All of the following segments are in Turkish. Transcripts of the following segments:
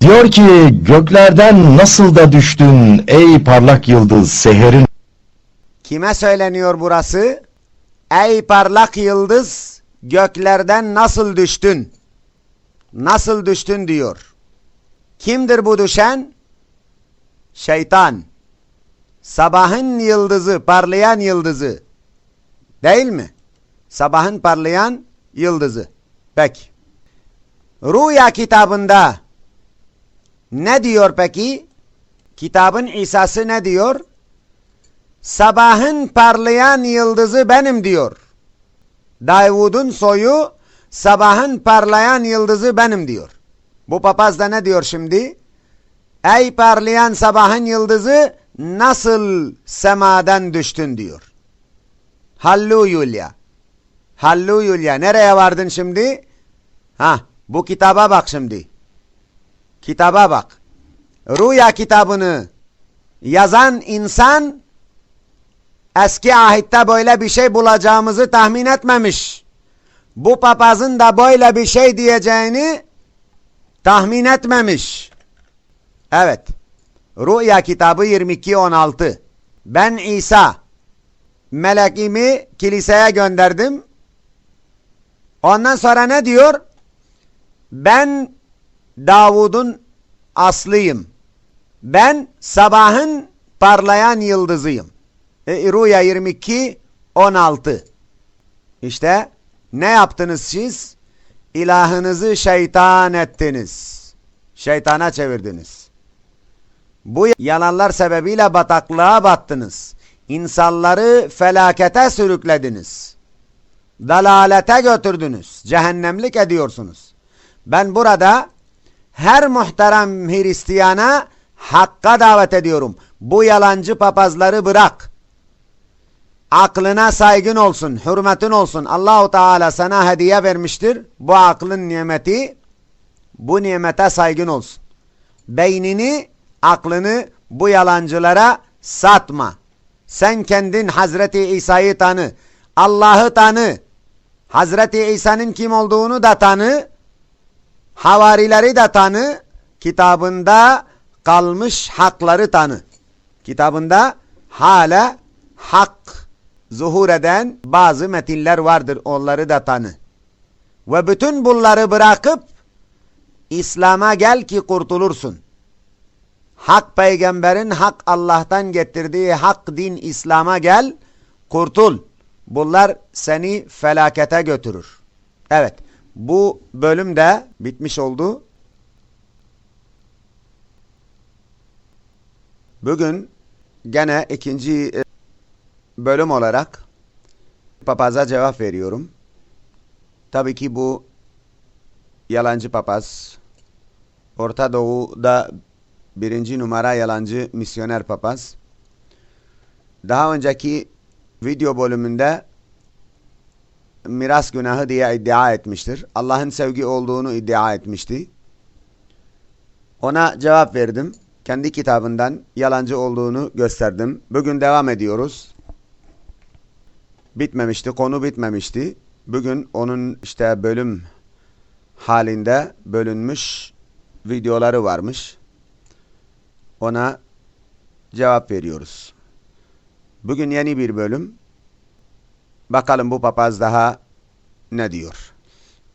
Diyor ki göklerden nasıl da düştün ey parlak yıldız seherin Kime söyleniyor burası? Ey parlak yıldız göklerden nasıl düştün? Nasıl düştün diyor. Kimdir bu düşen? Şeytan. Sabahın yıldızı, parlayan yıldızı. Değil mi? Sabahın parlayan yıldızı. Peki. Rüya kitabında ne diyor peki? Kitabın İsa'sı ne diyor? Sabahın parlayan yıldızı benim diyor. Davud'un soyu sabahın parlayan yıldızı benim diyor. Bu papaz da ne diyor şimdi? Ey parlayan sabahın yıldızı nasıl semadan düştün diyor. Hallelujah. Hallelujah. Nereye vardın şimdi? Ha, bu kitaba bak şimdi. Kitaba bak. Rüya kitabını yazan insan eski ahitte böyle bir şey bulacağımızı tahmin etmemiş. Bu papazın da böyle bir şey diyeceğini tahmin etmemiş. Evet. Rüya kitabı 22.16 Ben İsa melekimi kiliseye gönderdim. Ondan sonra ne diyor? Ben Davud'un aslıyım. Ben sabahın parlayan yıldızıyım. E, Rüya 22 16 İşte ne yaptınız siz? İlahınızı şeytan ettiniz. Şeytana çevirdiniz. Bu yalanlar sebebiyle bataklığa battınız. İnsanları felakete sürüklediniz. Dalalete götürdünüz. Cehennemlik ediyorsunuz. Ben burada her muhterem Hristiyana hakka davet ediyorum. Bu yalancı papazları bırak. Aklına saygın olsun, hürmetin olsun. Allahu Teala sana hediye vermiştir. Bu aklın nimeti, bu nimete saygın olsun. Beynini, aklını bu yalancılara satma. Sen kendin Hazreti İsa'yı tanı. Allah'ı tanı. Hazreti İsa'nın kim olduğunu da tanı. Havarileri de tanı. Kitabında kalmış hakları tanı. Kitabında hala hak zuhur eden bazı metinler vardır. Onları da tanı. Ve bütün bunları bırakıp İslam'a gel ki kurtulursun. Hak peygamberin hak Allah'tan getirdiği hak din İslam'a gel, kurtul. Bunlar seni felakete götürür. Evet, bu bölüm de bitmiş oldu. Bugün gene ikinci e, bölüm olarak papaza cevap veriyorum. Tabii ki bu yalancı papaz. Orta Doğu'da birinci numara yalancı misyoner papaz. Daha önceki video bölümünde miras günahı diye iddia etmiştir. Allah'ın sevgi olduğunu iddia etmişti. Ona cevap verdim. Kendi kitabından yalancı olduğunu gösterdim. Bugün devam ediyoruz. Bitmemişti, konu bitmemişti. Bugün onun işte bölüm halinde bölünmüş videoları varmış. Ona cevap veriyoruz. Bugün yeni bir bölüm. Bakalım bu papaz daha ne diyor?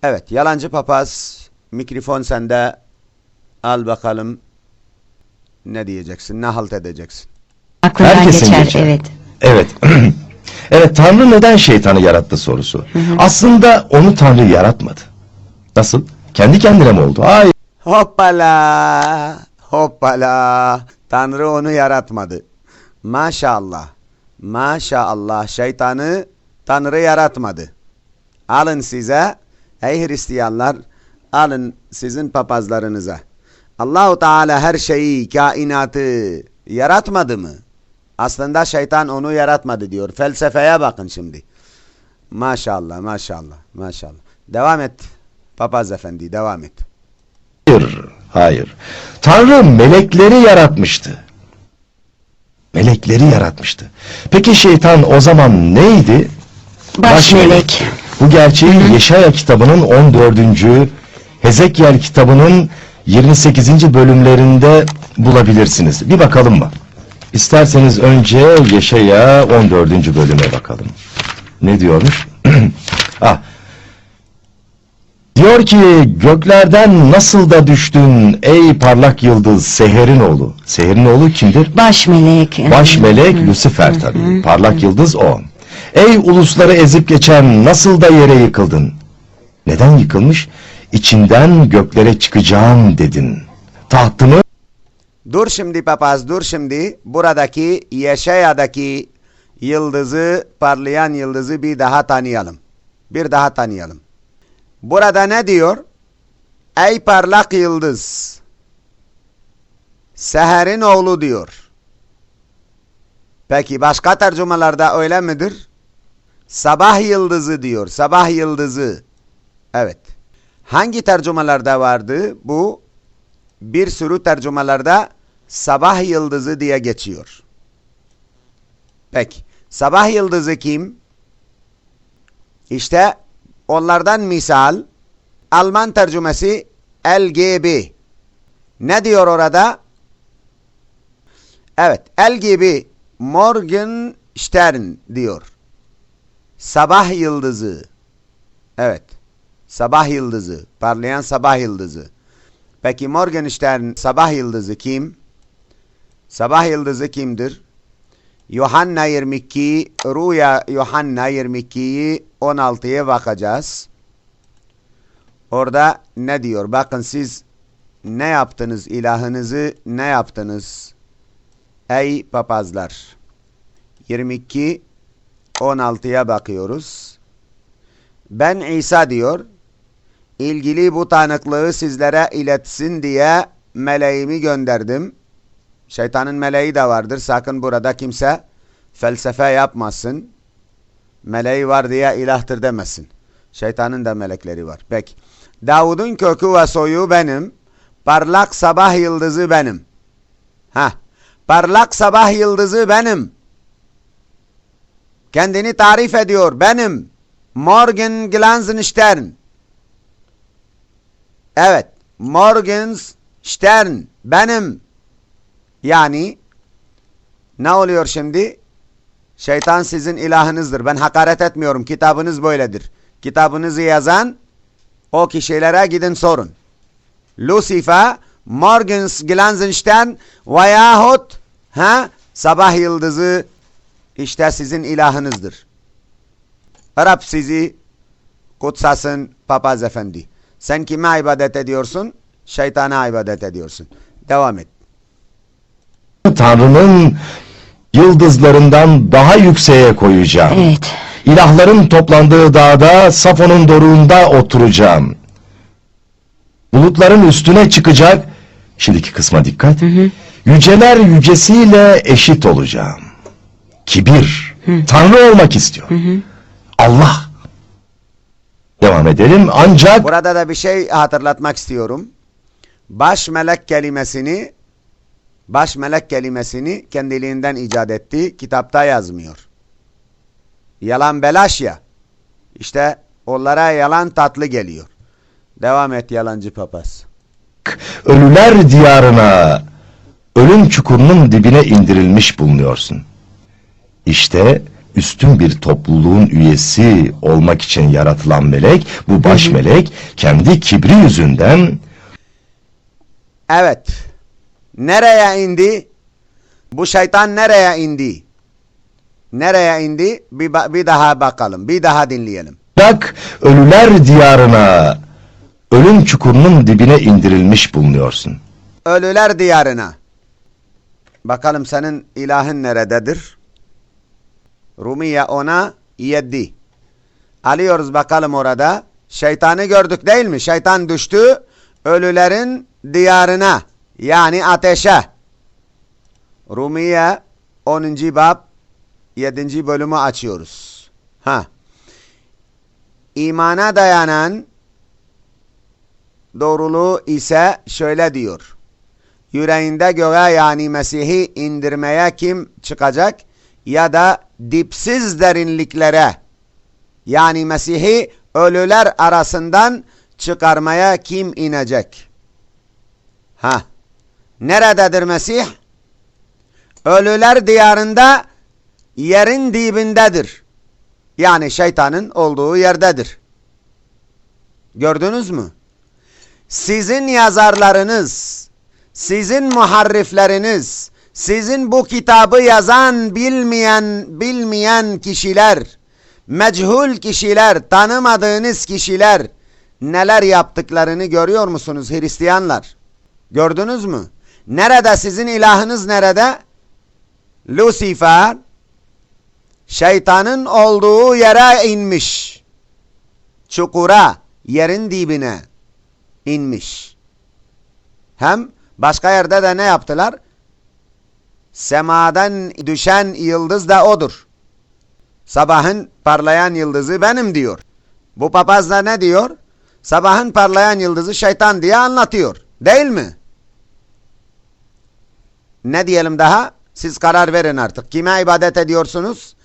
Evet, yalancı papaz mikrofon sende. Al bakalım ne diyeceksin, ne halt edeceksin? Aklından Herkesin geçer, geçer. evet. Evet. evet Tanrı neden şeytanı yarattı sorusu. Aslında onu Tanrı yaratmadı. Nasıl? Kendi kendine mi oldu? Hayır. Hoppala, hoppala. Tanrı onu yaratmadı. Maşallah, maşallah şeytanı Tanrı yaratmadı. Alın size, ey Hristiyanlar, alın sizin papazlarınıza. Allahu Teala her şeyi, kainatı yaratmadı mı? Aslında şeytan onu yaratmadı diyor. Felsefeye bakın şimdi. Maşallah, maşallah, maşallah. Devam et. Papaz efendi, devam et. Hayır. Tanrı melekleri yaratmıştı. Melekleri yaratmıştı. Peki şeytan o zaman neydi? Baş melek. Bu gerçeği Yeşaya kitabının 14. Hezekiel kitabının 28. bölümlerinde bulabilirsiniz. Bir bakalım mı? İsterseniz önce Yeşaya 14. bölüme bakalım. Ne diyormuş? ah. Diyor ki göklerden nasıl da düştün ey parlak yıldız Seher'in oğlu. Seher'in oğlu kimdir? Baş melek. Baş melek Lucifer tabii. Parlak yıldız o. Ey ulusları ezip geçen nasıl da yere yıkıldın? Neden yıkılmış? İçinden göklere çıkacağım dedin. Tahtımı Dur şimdi papaz dur şimdi. Buradaki Yeşaya'daki yıldızı, parlayan yıldızı bir daha tanıyalım. Bir daha tanıyalım. Burada ne diyor? Ey parlak yıldız. Seher'in oğlu diyor. Peki başka tercümelerde öyle midir? Sabah yıldızı diyor. Sabah yıldızı. Evet. Hangi tercümelerde vardı bu? Bir sürü tercümelerde sabah yıldızı diye geçiyor. Peki, sabah yıldızı kim? İşte onlardan misal Alman tercümesi LGB. Ne diyor orada? Evet, LGB Morgenstern diyor. Sabah yıldızı. Evet. Sabah yıldızı. Parlayan sabah yıldızı. Peki Morgenstern sabah yıldızı kim? Sabah yıldızı kimdir? Yuhanna 22, Rüya Yuhanna 22'yi 16'ya bakacağız. Orada ne diyor? Bakın siz ne yaptınız ilahınızı ne yaptınız? Ey papazlar. 22 16'ya bakıyoruz. Ben İsa diyor ilgili bu tanıklığı sizlere iletsin diye meleğimi gönderdim. Şeytanın meleği de vardır. Sakın burada kimse felsefe yapmasın. Meleği var diye ilahtır demesin. Şeytanın da melekleri var. Peki. Davud'un kökü ve soyu benim. Parlak sabah yıldızı benim. Ha. Parlak sabah yıldızı benim. Kendini tarif ediyor. Benim. Morgen Glanzenstern. Evet. Morgenstern benim. Yani ne oluyor şimdi? Şeytan sizin ilahınızdır. Ben hakaret etmiyorum. Kitabınız böyledir. Kitabınızı yazan o kişilere gidin sorun. Lucifer, Morgens Glanzenstern veyahut ha, sabah yıldızı işte sizin ilahınızdır. Rab sizi kutsasın papaz efendi. Sen kime ibadet ediyorsun? Şeytana ibadet ediyorsun. Devam et. Tanrı'nın yıldızlarından daha yükseğe koyacağım. Evet. İlahların toplandığı dağda Safon'un doruğunda oturacağım. Bulutların üstüne çıkacak. Şimdiki kısma dikkat. Yüceler yücesiyle eşit olacağım. Kibir. Tanrı olmak istiyor. Allah. Devam edelim. Ancak Burada da bir şey hatırlatmak istiyorum. Baş melek kelimesini baş melek kelimesini kendiliğinden icat etti. Kitapta yazmıyor. Yalan belaş ya. İşte onlara yalan tatlı geliyor. Devam et yalancı papaz. ölüler diyarına, ölüm çukurunun dibine indirilmiş bulunuyorsun. İşte üstün bir topluluğun üyesi olmak için yaratılan melek, bu baş melek kendi kibri yüzünden Evet. Nereye indi? Bu şeytan nereye indi? Nereye indi? Bir, bir daha bakalım. Bir daha dinleyelim. Bak ölüler diyarına, ölüm çukurunun dibine indirilmiş bulunuyorsun. Ölüler diyarına. Bakalım senin ilahın nerededir? Rumiye ona yedi. Alıyoruz bakalım orada. Şeytanı gördük değil mi? Şeytan düştü ölülerin diyarına. Yani ateşe. Rumiye 10. bab 7. bölümü açıyoruz. Ha. İmana dayanan doğruluğu ise şöyle diyor. Yüreğinde göğe yani Mesih'i indirmeye kim çıkacak? Ya da dipsiz derinliklere yani Mesih'i ölüler arasından çıkarmaya kim inecek? Ha. Nerededir Mesih? Ölüler diyarında yerin dibindedir. Yani şeytanın olduğu yerdedir. Gördünüz mü? Sizin yazarlarınız, sizin muharrifleriniz, sizin bu kitabı yazan bilmeyen bilmeyen kişiler, mechul kişiler, tanımadığınız kişiler neler yaptıklarını görüyor musunuz Hristiyanlar? Gördünüz mü? Nerede sizin ilahınız nerede? Lucifer şeytanın olduğu yere inmiş. Çukura, yerin dibine inmiş. Hem başka yerde de ne yaptılar? Semadan düşen yıldız da odur. Sabahın parlayan yıldızı benim diyor. Bu papaz da ne diyor? Sabahın parlayan yıldızı şeytan diye anlatıyor. Değil mi? Ne diyelim daha? Siz karar verin artık. Kime ibadet ediyorsunuz?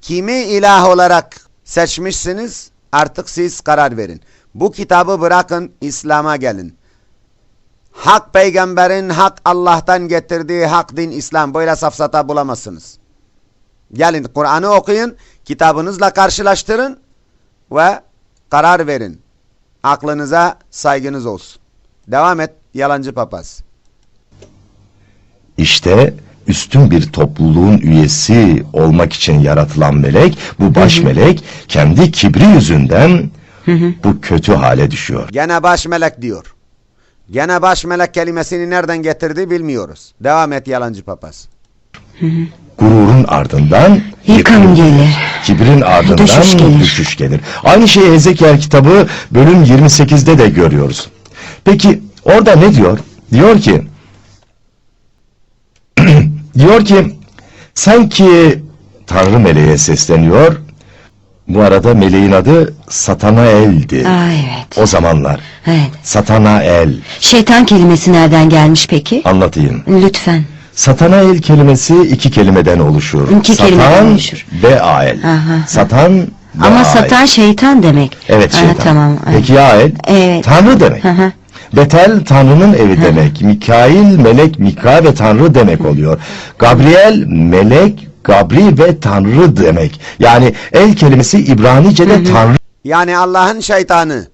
Kimi ilah olarak seçmişsiniz? Artık siz karar verin. Bu kitabı bırakın, İslam'a gelin. Hak peygamberin, hak Allah'tan getirdiği hak din İslam. Böyle safsata bulamazsınız. Gelin Kur'an'ı okuyun, kitabınızla karşılaştırın ve karar verin. Aklınıza saygınız olsun. Devam et yalancı papaz. İşte üstün bir topluluğun üyesi olmak için yaratılan melek, bu baş melek kendi kibri yüzünden bu kötü hale düşüyor. Gene baş melek diyor. Gene baş melek kelimesini nereden getirdi bilmiyoruz. Devam et yalancı papaz. Gururun ardından Yıkım gelir. Kibrin ardından Düşüş gelir. düşüş gelir. Aynı şeyi Ezekiel kitabı bölüm 28'de de görüyoruz. Peki orada ne diyor? Diyor ki diyor ki sanki Tanrı meleğe sesleniyor. Bu arada meleğin adı Satanael'di. Aa evet. O zamanlar. Evet. Satanael. Şeytan kelimesi nereden gelmiş peki? Anlatayım. Lütfen. Satanael kelimesi iki kelimeden oluşur. İki kelimeden Satan oluşur. ve ael. Aha. Satan ve Ama ael. satan şeytan demek. Evet şeytan. tamam. evet. Peki ya el? Evet. Tanrı demek. Hı hı. Betel Tanrı'nın evi demek. Mikail melek Mika ve Tanrı demek oluyor. Gabriel melek Gabri ve Tanrı demek. Yani el kelimesi İbranice'de Tanrı Yani Allah'ın şeytanı.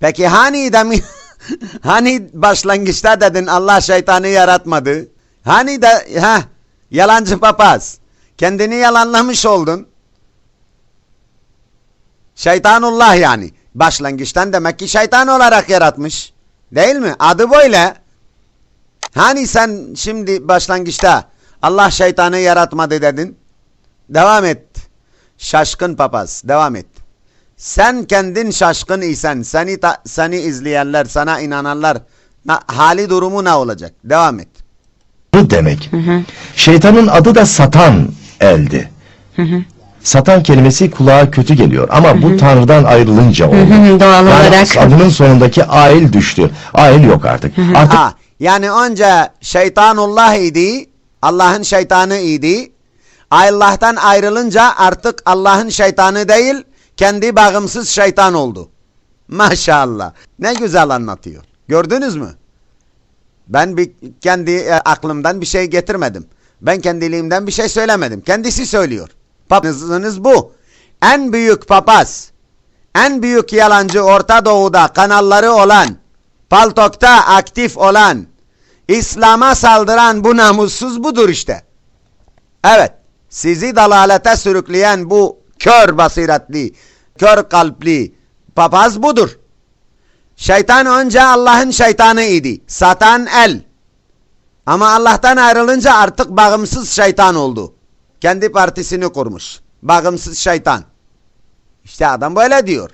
Peki hani demi hani başlangıçta dedin Allah şeytanı yaratmadı? Hani de ha yalancı papaz. Kendini yalanlamış oldun. Şeytanullah yani. Başlangıçtan demek ki şeytan olarak yaratmış. Değil mi? Adı böyle. Hani sen şimdi başlangıçta Allah şeytanı yaratmadı dedin. Devam et. Şaşkın papaz. Devam et. Sen kendin şaşkın isen, seni ta- seni izleyenler, sana inananlar na- hali durumu ne olacak? Devam et. demek. Şeytanın adı da Satan eldi. Satan kelimesi kulağa kötü geliyor ama bu Tanrı'dan ayrılınca oldu. hı, doğal yani olarak. adının sonundaki ail düştü. Ail yok artık. Artık Ha, yani önce şeytanullah idi, Allah'ın şeytanı idi. Allah'tan ayrılınca artık Allah'ın şeytanı değil, kendi bağımsız şeytan oldu. Maşallah. Ne güzel anlatıyor. Gördünüz mü? Ben bir kendi e, aklımdan bir şey getirmedim. Ben kendiliğimden bir şey söylemedim. Kendisi söylüyor. Papazınız bu. En büyük papaz, en büyük yalancı Orta Doğu'da kanalları olan, Paltok'ta aktif olan, İslam'a saldıran bu namussuz budur işte. Evet, sizi dalalete sürükleyen bu kör basiretli, kör kalpli papaz budur. Şeytan önce Allah'ın şeytanı idi. Satan el. Ama Allah'tan ayrılınca artık bağımsız şeytan oldu. Kendi partisini kurmuş. Bağımsız şeytan. İşte adam böyle diyor.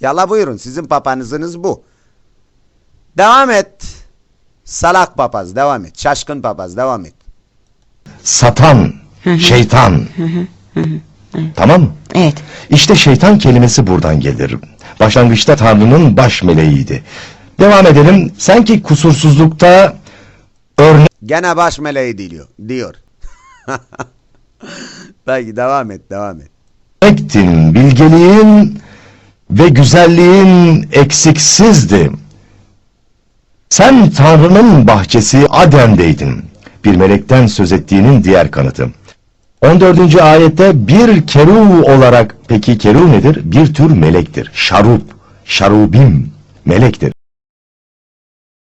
Yala buyurun sizin papanızınız bu. Devam et. Salak papaz devam et. Şaşkın papaz devam et. Satan, şeytan. tamam mı? Evet. İşte şeytan kelimesi buradan gelir. Başlangıçta Tanrı'nın baş meleğiydi. Devam edelim. Sen ki kusursuzlukta örnek Gene baş meleği diyor. diyor. Peki devam et devam et. Ektin, bilgeliğin ve güzelliğin eksiksizdi. Sen Tanrı'nın bahçesi Adem'deydin. Bir melekten söz ettiğinin diğer kanıtı. 14. ayette bir keru olarak, peki keru nedir? Bir tür melektir. Şarup, şarubim, melektir.